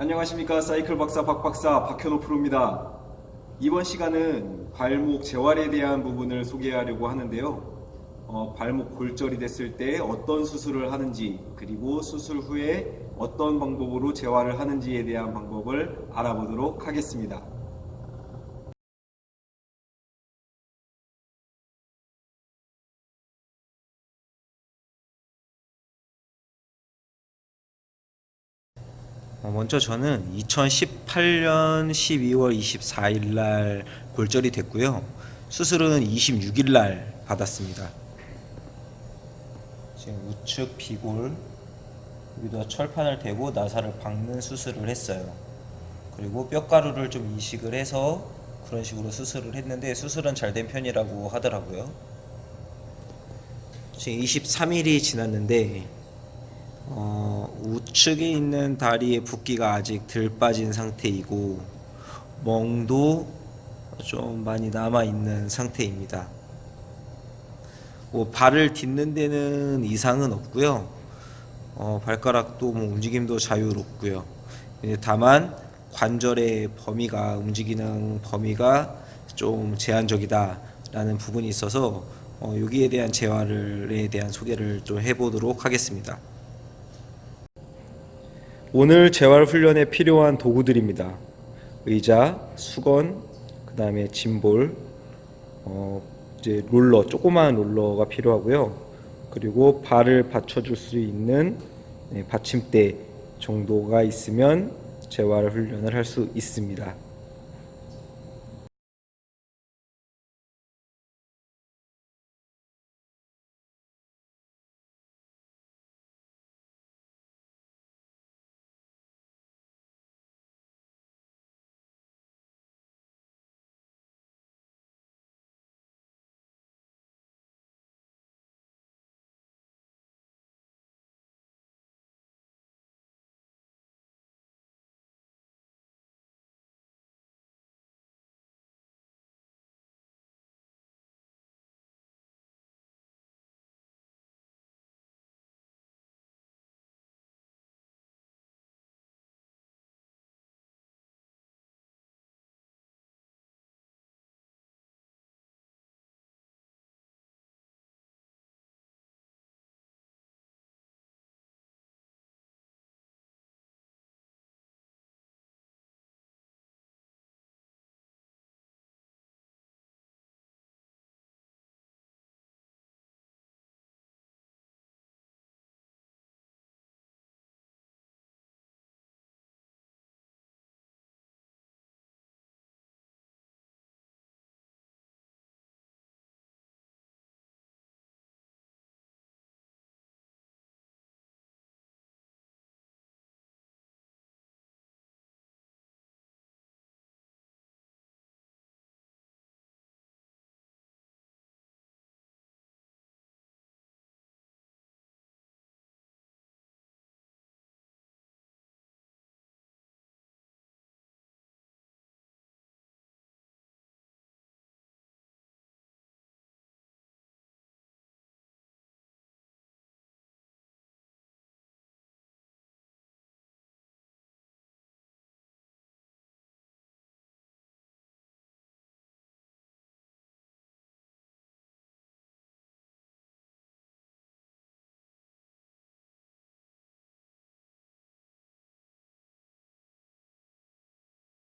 안녕하십니까 사이클 박사 박 박사 박현호 프로입니다. 이번 시간은 발목 재활에 대한 부분을 소개하려고 하는데요. 어, 발목 골절이 됐을 때 어떤 수술을 하는지 그리고 수술 후에 어떤 방법으로 재활을 하는지에 대한 방법을 알아보도록 하겠습니다. 먼저 저는 2018년 12월 24일 날 골절이 됐고요. 수술은 26일 날 받았습니다. 지금 우측 비골 여기다 철판을 대고 나사를 박는 수술을 했어요. 그리고 뼈가루를 좀 이식을 해서 그런 식으로 수술을 했는데 수술은 잘 된 편이라고 하더라고요. 지금 23일이 지났는데 어, 우측에 있는 다리의 붓기가 아직 덜 빠진 상태이고 멍도 좀 많이 남아 있는 상태입니다. 뭐 발을 딛는 데는 이상은 없고요. 어, 발가락도 뭐 움직임도 자유롭고요. 예, 다만 관절의 범위가 움직이는 범위가 좀 제한적이다라는 부분이 있어서 어, 여기에 대한 재활에 대한 소개를 좀 해보도록 하겠습니다. 오늘 재활 훈련에 필요한 도구들입니다. 의자, 수건, 그 다음에 짐볼, 어, 이제 롤러, 조그마한 롤러가 필요하고요. 그리고 발을 받쳐줄 수 있는 네, 받침대 정도가 있으면 재활 훈련을 할 수 있습니다.